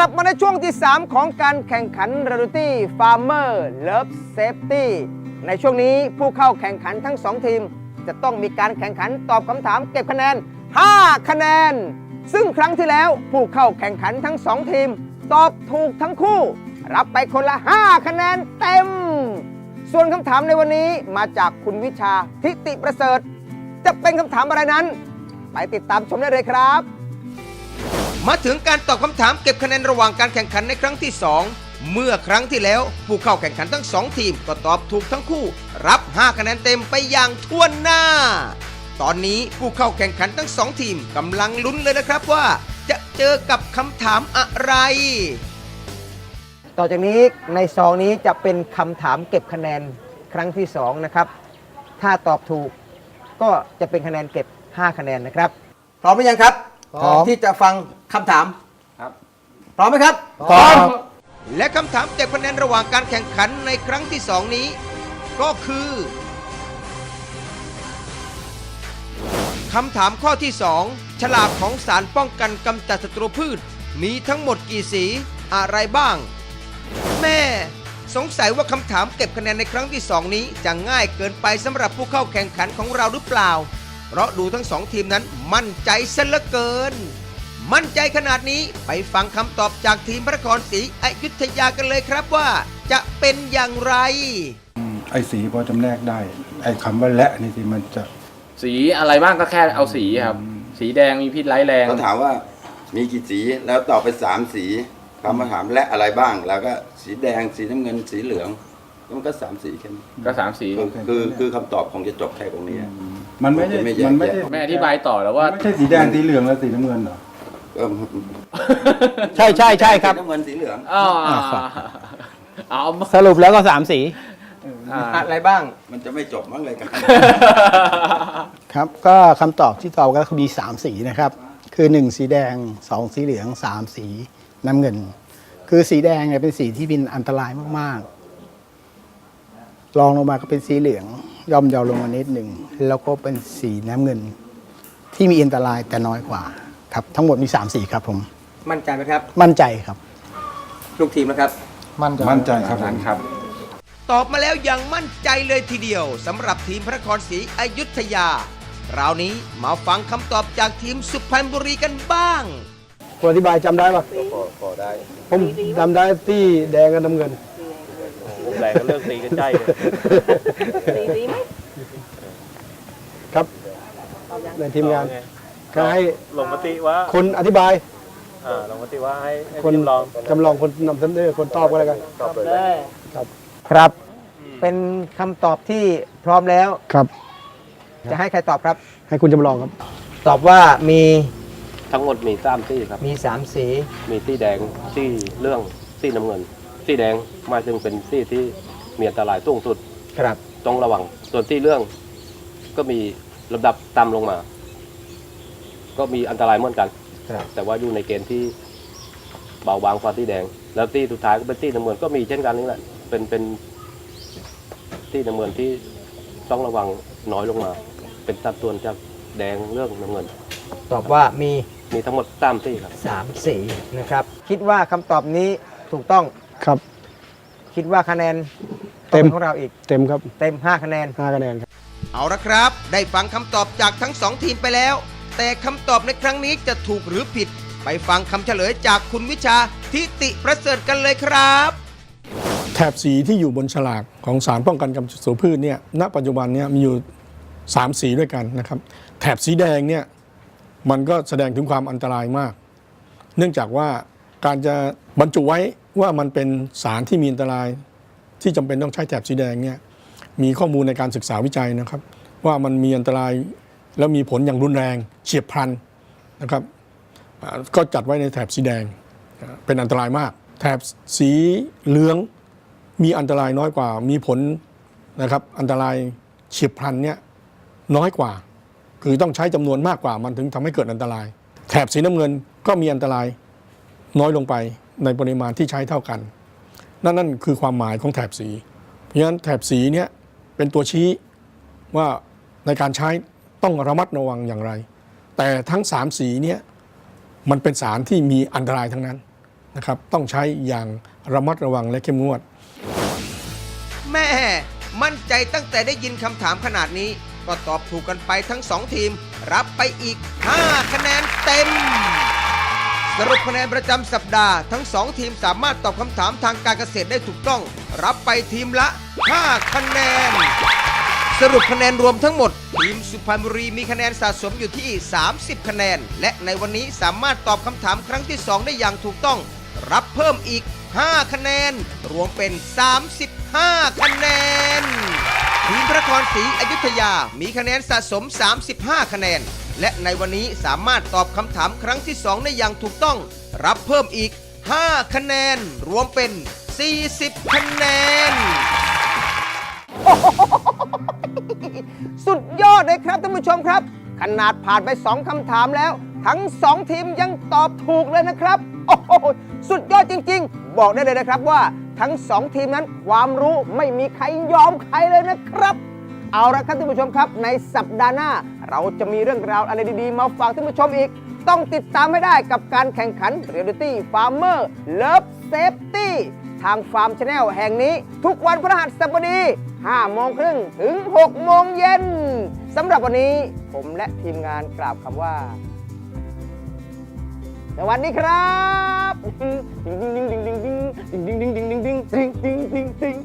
ลับมาในช่วงที่ 3 ของการแข่งขัน Reality Farmer Love Safety ในช่วงนี้ผู้เข้าแข่งขันทั้ง 2 ทีม จะต้องมีการแข่งขันตอบคำถามเก็บคะแนน 5 คะแนน ซึ่งครั้งที่แล้วผู้เข้าแข่งขันทั้ง 2 ทีม ตอบถูกทั้งคู่ รับไปคนละ 5 คะแนนเต็ม ส่วนคำถามในวันนี้มาจากคุณวิชาทิติประเสริฐ จะเป็นคำถามอะไรนั้น ไปติดตามชมได้เลยครับ มาถึงการตอบคำถามเก็บคะแนนระหว่างการแข่งขันในครั้งที่ 2 เมื่อครั้งที่แล้วผู้เข้าแข่งขันทั้ง 2 ทีมก็ตอบถูกทั้งคู่ รับ 5 คะแนนเต็มไปอย่างท่วนหน้า ตอนนี้ผู้เข้าแข่งขันทั้ง 2 ทีมกำลังลุ้นเลยนะครับว่า จะเจอกับคำถามอะไร ต่อจากนี้ในซองนี้จะเป็นคำถามเก็บคะแนนครั้งที่ 2 นะครับ ถ้าตอบถูกก็จะเป็นคะแนนเก็บ 5 คะแนนนะครับ พร้อมหรือยังครับ พร้อม ที่จะฟังคำถามครับ พร้อมไหมครับ พร้อม และคำถามเก็บคะแนนระหว่างการแข่งขันในครั้งที่2นี้ ก็คือคำถามข้อที่ 2 ฉลากของสารป้องกันกำจัดศัตรูพืช มีทั้งหมดกี่สีอะไรบ้าง แม่ สงสัยว่าคำถามเก็บคะแนนในครั้งที่ 2 นี้จะง่ายเกินไปสำหรับผู้เข้าแข่งขันของเราหรือเปล่า เพราะดูทั้งสองทีมนั้นมั่นใจซะเหลือเกิน มั่นใจขนาดนี้ไปฟังคำตอบจากทีมพระนครศรีอยุธยากันเลยครับว่า จะเป็นอย่างไร ไอ้สีพอจำแนกได้ ไอ้คำว่าและนี่สิมันจะสีอะไรบ้างก็แค่เอาสีครับ สีแดงมีพิษร้ายแรง เขาถามว่ามีกี่สีแล้วตอบไปสามสีคำมาถามและอะไรบ้าง แล้วก็สีแดงสีน้ำเงินสีเหลืองแล้วมันก็สามสีแค่นี้ก็สามสี คือคือคือคำตอบคงจะจบแค่ตรงนี้ มันไม่ได้จะไม่แยกมันไม่ได้แม่อธิบายต่อแล้วว่า ไม่ใช่สีแดงสีเหลืองและสีน้ำเงินเหรอก็ใช่ใช่ใช่ครับ สีน้ำเงินสีเหลือง อ๋อเอาสรุปแล้วก็สามสี อ่า อะไรบ้าง มันจะไม่จบมั้งเลยกันครับ ก็คำตอบที่ตอบก็คือมีสามสีนะครับ คือหนึ่งสีแดงสองสีเหลืองสามสีน้ำเงิน คือสีแดงเนี่ยเป็นสีที่เป็นอันตรายมาก ๆรองลงมาก็เป็นสีเหลือง ย่อมเยาวลงมานิดหนึ่งแล้วก็เป็นสีน้ำเงิน ที่มีอันตรายแต่น้อยกว่าครับ ทั้งหมดมีสามสีครับผม มั่นใจไหมครับ มั่นใจครับ ลูกทีมนะครับมั่นใจครับผมครับ ตอบมาแล้วอย่างมั่นใจเลยทีเดียวสำหรับทีมพระนครศรีอยุธยาคราวนี้มาฟังคำตอบจากทีมสุพรรณบุรีกันบ้าง คนอธิบายจำได้ปะพอได้ ผมจำได้ที่แดงกับน้ำเงิน แรงก็เลิกตีกันใจเลยตีดีไหมครับในทีมงานก็ให้ลงมติว่าคนอธิบายอ่าลงมติว่าให้ให้คนทีมลองจำลองคนนำเสนอคนตอบก็แล้วกันตอบเลยได้ครับ เป็นคำตอบที่พร้อมแล้ว ครับ จะให้ใครตอบครับ ให้คุณจำลองครับ ตอบว่ามีทั้งหมดมีสามสีครับ มีสามสี มีสีแดงสีเรื่องสีน้ำเงิน สีแดงหมายถึงเป็นสีที่มีอันตรายสูงสุดครับ ต้องระวัง ส่วนสีเรื่อง ก็มีลำดับต่ำลงมา ก็มีอันตรายเหมือนกัน ครับ แต่ว่าอยู่ในเกณฑ์ที่เบาบางกว่าสีแดง แล้วสีสุดท้ายก็เป็นสีน้ำเงินก็มีเช่นกันนี่แหละเป็นเป็นสีน้ำเงินที่ต้องระวังน้อยลงมา เป็นสัดส่วนจากแดงเรื่องน้ำเงิน ตอบว่ามีมีทั้งหมดสามสีครับสามสีนะครับ คิดว่าคำตอบนี้ถูกต้อง ครับ คิดว่าคะแนนเต็มต้องป็นของเราอีก เต็มครับเต็ม 5 คะแนนห้าคะแนนครับ เอาละครับ ได้ฟังคำตอบจากทั้งสองทีมไปแล้ว แต่คำตอบในครั้งนี้จะถูกหรือผิด ไปฟังคำเฉลยจากคุณวิชาทิติประเสริฐกันเลยครับ แถบสีที่อยู่บนฉลากของสารป้องกันกำจัดศัตรูพืชเนี่ย ณ ปัจจุบันเนี่ยมีอยู่ 3 สีด้วยกันนะครับ แถบสีแดงเนี่ยมันก็แสดงถึงความอันตรายมาก เนื่องจากว่าการจะบรรจุไว้ว่ามันเป็นสารที่มีอันตราย ที่จำเป็นต้องใช้แถบสีแดงเนี่ยมีข้อมูลในการศึกษาวิจัยนะครับ ว่ามันมีอันตรายแล้วมีผลอย่างรุนแรงเฉียบพลันนะครับก็จัดไว้ในแถบสีแดงเป็นอันตรายมาก แถบสีเหลืองมีอันตรายน้อยกว่า มีผลนะครับอันตรายเฉียบพลันเนี่ยน้อยกว่า คือต้องใช้จำนวนมากกว่ามันถึงทำให้เกิดอันตราย แถบสีน้ำเงินก็มีอันตรายน้อยลงไป ในปริมาณที่ใช้เท่ากัน นั่นนั่นคือความหมายของแถบสี เพราะฉะนั้นแถบสีเนี่ยเป็นตัวชี้ว่าในการใช้ต้องระมัดระวังอย่างไร แต่ทั้ง 3 สีเนี่ยมันเป็นสารที่มีอันตรายทั้งนั้นนะครับต้องใช้อย่างระมัดระวังและเข้มงวด แม่มั่นใจตั้งแต่ได้ยินคำถามขนาดนี้ ก็ตอบถูกกันไปทั้ง 2 ทีม รับไปอีก 5 คะแนนเต็ม สรุปคะแนนประจำสัปดาห์ทั้ง 2 ทีมสามารถตอบคำถามทางการเกษตรได้ถูกต้อง รับไปทีมละ 5 คะแนน สรุปคะแนนรวมทั้งหมด ทีมสุพรรณบุรีมีคะแนนสะสมอยู่ที่ 30 คะแนน และในวันนี้สามารถตอบคำถามครั้งที่ 2 ได้อย่างถูกต้อง รับเพิ่มอีก 5 คะแนน รวมเป็น 35 คะแนน ทีมพระนครศรีอยุธยามีคะแนนสะสม 35 คะแนน และในวันนี้สามารถตอบคำถามครั้งที่ 2 ได้อย่างถูกต้อง รับเพิ่มอีก 5 คะแนน รวมเป็น 40 คะแนน สุดยอดเลยครับท่านผู้ชมครับ ขนาดผ่านไป 2คำถามแล้ว ทั้ง 2 ทีมยังตอบถูกเลยนะครับ โอ้โหสุดยอดจริง ๆ บอกได้เลยนะครับว่า ทั้ง 2 ทีมนั้นความรู้ไม่มีใครยอมใครเลยนะครับ เอาละครับท่านผู้ชมครับในสัปดาห์หน้า เราจะมีเรื่องราวอะไรดีๆ มาฝากท่านผู้ชมอีก ต้องติดตามให้ได้กับการแข่งขัน Reality Farmer Love Safety ทางฟาร์มชาแนลแห่งนี้ ทุกวันพฤหัสบดี5โมงครึ่งถึง 6 โมงเย็นสำหรับวันนี้ผมและทีมงานกล่าวคำว่า สวัสดีครับ ดิงดิงดิงดิงดิงดิงดิงดิงดิงดิงดิงดิงดิงดิง